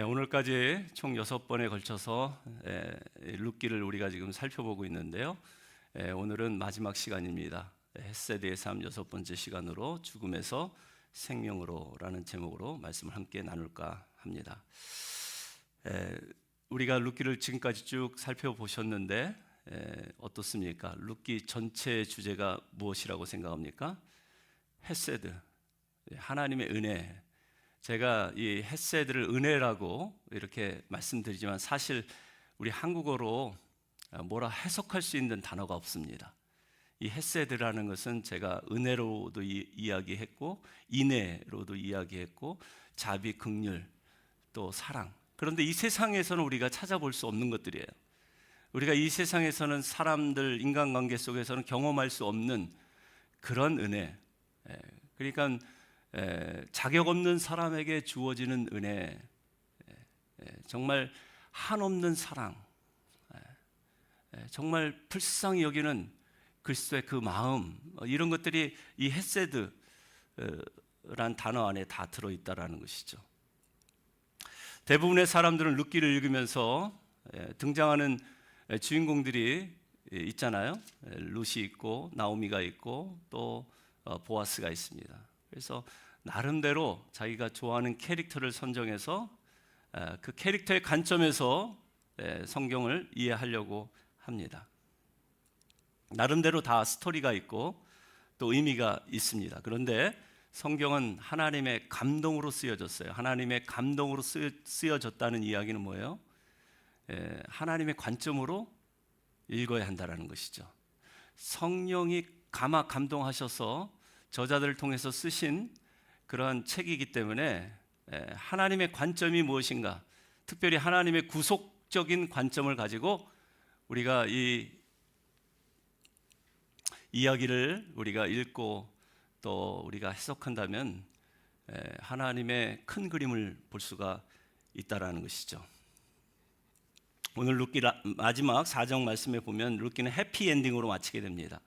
네, 오늘까지 총 여섯 번에 걸쳐서 에, 룻기를 우리가 지금 살펴보고 있는데요. 에, 오늘은 마지막 시간입니다. 햇세드의 삶 여섯 번째 시간으로 죽음에서 생명으로라는 제목으로 말씀을 함께 나눌까 합니다. 에, 우리가 룻기를 지금까지 쭉 살펴보셨는데 에, 어떻습니까? 룻기 전체 주제가 무엇이라고 생각합니까? 햇세드, 하나님의 은혜, 제가 이 햇세드를 은혜라고 이렇게 말씀드리지만 사실 우리 한국어로 뭐라 해석할 수 있는 단어가 없습니다. 이 햇세드라는 것은 제가 은혜로도 이, 이야기했고 인애로도 이야기했고 자비, 긍휼, 또 사랑. 그런데 이 세상에서는 우리가 찾아볼 수 없는 것들이에요. 우리가 이 세상에서는 사람들 인간관계 속에서는 경험할 수 없는 그런 은혜. 예, 그러니까 에, 자격 없는 사람에게 주어지는 은혜, 정말 한없는 사랑, 에, 정말 불쌍히 여기는 그리스도의 그 마음 어, 이런 것들이 이 햇세드란 단어 안에 다 들어 있다라는 것이죠. 대부분의 사람들은 룻기를 읽으면서 등장하는 주인공들이 있잖아요. 룻이 있고 나오미가 있고 또 어, 보아스가 있습니다. 그래서 나름대로 자기가 좋아하는 캐릭터를 선정해서 그 캐릭터의 관점에서 성경을 이해하려고 합니다. 나름대로 다 스토리가 있고 또 의미가 있습니다. 그런데 성경은 하나님의 감동으로 쓰여졌어요. 하나님의 감동으로 쓰여졌다는 이야기는 뭐예요? 하나님의 관점으로 읽어야 한다는 것이죠. 성령이 감화 감동하셔서 저자들을 통해서 쓰신 그러한 책이기 때문에 하나님의 관점이 무엇인가, 특별히 하나님의 구속적인 관점을 가지고 우리가 이 이야기를 우리가 읽고 또 우리가 해석한다면 하나님의 큰 그림을 볼 수가 있다라는 것이죠. 오늘 룻기 마지막 사정 말씀에 보면 룻기는 해피 엔딩으로 마치게 됩니다.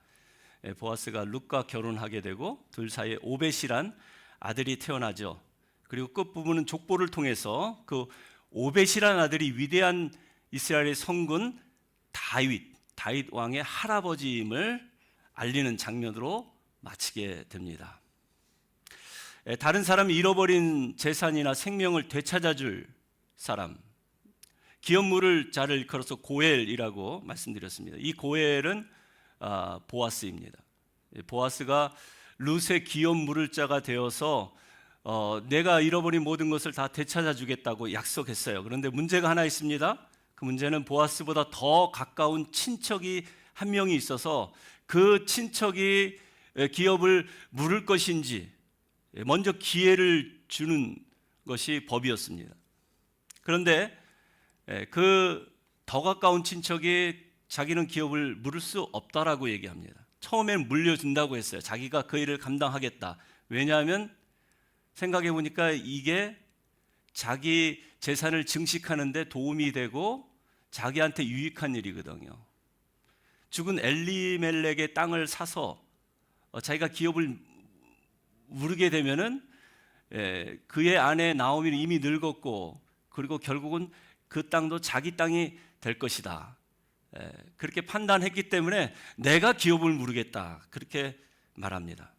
예, 보아스가 룻과 결혼하게 되고 둘 사이에 오벳이란 아들이 태어나죠. 그리고 끝 부분은 족보를 통해서 그 오벳이란 아들이 위대한 이스라엘의 성군 다윗, 다윗 왕의 할아버지임을 알리는 장면으로 마치게 됩니다. 예, 다른 사람이 잃어버린 재산이나 생명을 되찾아줄 사람, 기업물을 자를 일컬어서 고엘이라고 말씀드렸습니다. 이 고엘은 아, 보아스입니다. 보아스가 룻의 기업 물을 자가 되어서 어, 내가 잃어버린 모든 것을 다 되찾아 주겠다고 약속했어요. 그런데 문제가 하나 있습니다. 그 문제는 보아스보다 더 가까운 친척이 한 명이 있어서 그 친척이 기업을 물을 것인지 먼저 기회를 주는 것이 법이었습니다. 그런데 그 더 가까운 친척이 자기는 기업을 물을 수 없다라고 얘기합니다. 처음엔 물려준다고 했어요. 자기가 그 일을 감당하겠다. 왜냐하면 생각해 보니까 이게 자기 재산을 증식하는데 도움이 되고 자기한테 유익한 일이거든요. 죽은 엘리멜렉의 땅을 사서 어, 자기가 기업을 물게 되면은 그의 아내 나오미는 이미 늙었고 그리고 결국은 그 땅도 자기 땅이 될 것이다. 그렇게 판단했기 때문에 내가 기업을 물르겠다 그렇게 말합니다.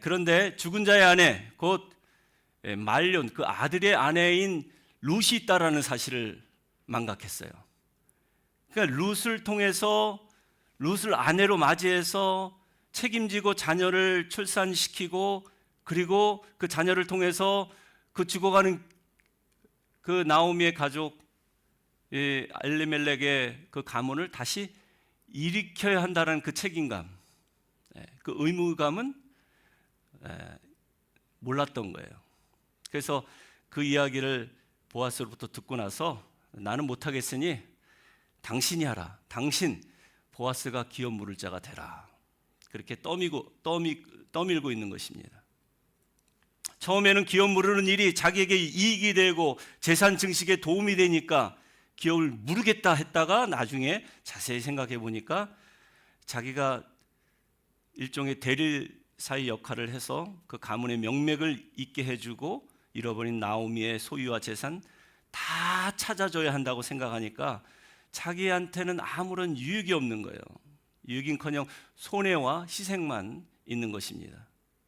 그런데 죽은 자의 아내 곧 말년 그 아들의 아내인 룻이 있다라는 사실을 망각했어요. 그러니까 룻을 통해서 룻을 아내로 맞이해서 책임지고 자녀를 출산시키고 그리고 그 자녀를 통해서 그 죽어가는 그 나오미의 가족 이 엘리멜렉의 그 가문을 다시 일으켜야 한다는 그 책임감, 예, 그 의무감은 예, 몰랐던 거예요. 그래서 그 이야기를 보아스로부터 듣고 나서 나는 못하겠으니 당신이 하라. 당신 보아스가 기업 물을 자가 되라. 그렇게 떠미고 떠미, 떠밀고 있는 것입니다. 처음에는 기업 물르는 일이 자기에게 이익이 되고 재산 증식에 도움이 되니까 기업을 무르겠다 했다가 나중에 자세히 생각해 보니까 자기가 일종의 대릴 사이 역할을 해서 그 가문의 명맥을 잇게 해주고 잃어버린 나오미의 소유와 재산 다 찾아줘야 한다고 생각하니까 자기한테는 아무런 유익이 없는 거예요. 유익인커녕 손해와 희생만 있는 것입니다.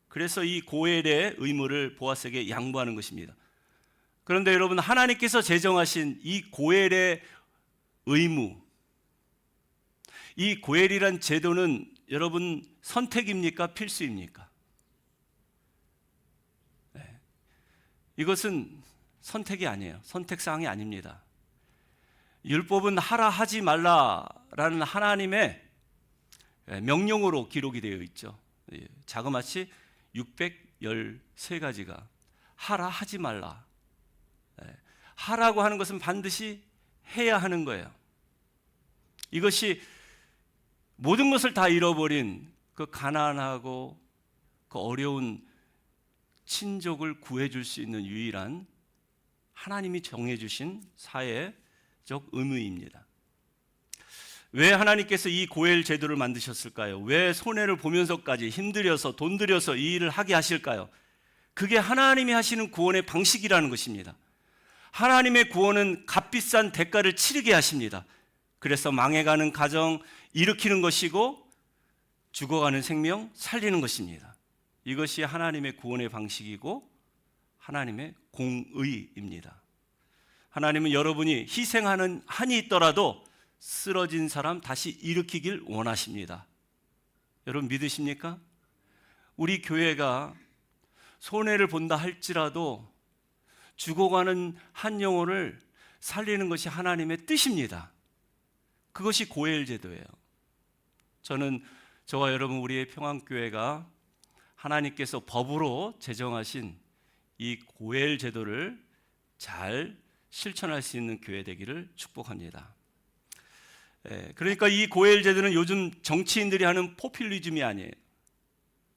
그래서 이 고엘의 의무를 보아스에게 양보하는 것입니다. 그런데 여러분 하나님께서 제정하신 이 고엘의 의무 이 고엘이란 제도는 여러분 선택입니까 필수입니까? 네. 이것은 선택이 아니에요. 선택 사항이 아닙니다. 율법은 하라 하지 말라라는 하나님의 예, 명령으로 기록이 되어 있죠. 예, 자그마치 613가지가 하라 하지 말라. 예, 하라고 하는 것은 반드시 해야 하는 거예요. 이것이 모든 것을 다 잃어버린 그 가난하고 그 어려운 친족을 구해줄 수 있는 유일한 하나님이 정해주신 사회적 의무입니다. 왜 하나님께서 이 고엘 제도를 만드셨을까요? 왜 손해를 보면서까지 힘들여서 돈 들여서 이 일을 하게 하실까요? 그게 하나님이 하시는 구원의 방식이라는 것입니다. 하나님의 구원은 값비싼 대가를 치르게 하십니다. 그래서 망해가는 가정 일으키는 것이고 죽어가는 생명 살리는 것입니다. 이것이 하나님의 구원의 방식이고 하나님의 공의입니다. 하나님은 여러분이 희생하는 한이 있더라도 쓰러진 사람 다시 일으키길 원하십니다. 여러분 믿으십니까? 우리 교회가 손해를 본다 할지라도 죽어가는 한 영혼을 살리는 것이 하나님의 뜻입니다. 그것이 고엘 제도예요. 저는 저와 여러분 우리의 평안교회가 하나님께서 법으로 제정하신 이 고엘 제도를 잘 실천할 수 있는 교회 되기를 축복합니다. 예, 그러니까 이 고엘 제도는 요즘 정치인들이 하는 포퓰리즘이 아니에요.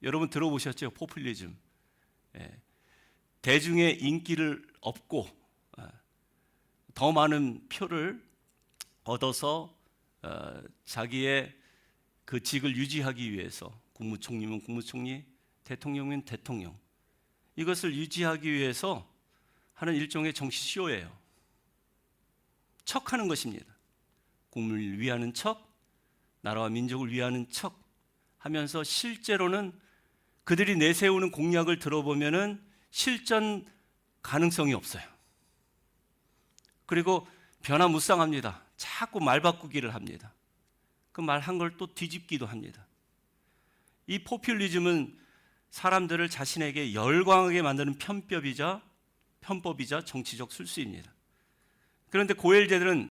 여러분 들어보셨죠? 포퓰리즘. 예, 대중의 인기를 얻고 어, 더 많은 표를 얻어서 어, 자기의 그 직을 유지하기 위해서 국무총리면 국무총리, 대통령이면 대통령 이것을 유지하기 위해서 하는 일종의 정치 쇼예요. 척하는 것입니다. 국민을 위하는 척, 나라와 민족을 위하는 척 하면서 실제로는 그들이 내세우는 공약을 들어보면은 실전 가능성이 없어요. 그리고 변화무쌍합니다. 자꾸 말 바꾸기를 합니다. 그 말 한 걸 또 뒤집기도 합니다. 이 포퓰리즘은 사람들을 자신에게 열광하게 만드는 편법이자 편법이자 정치적 술수입니다. 그런데 고엘제들은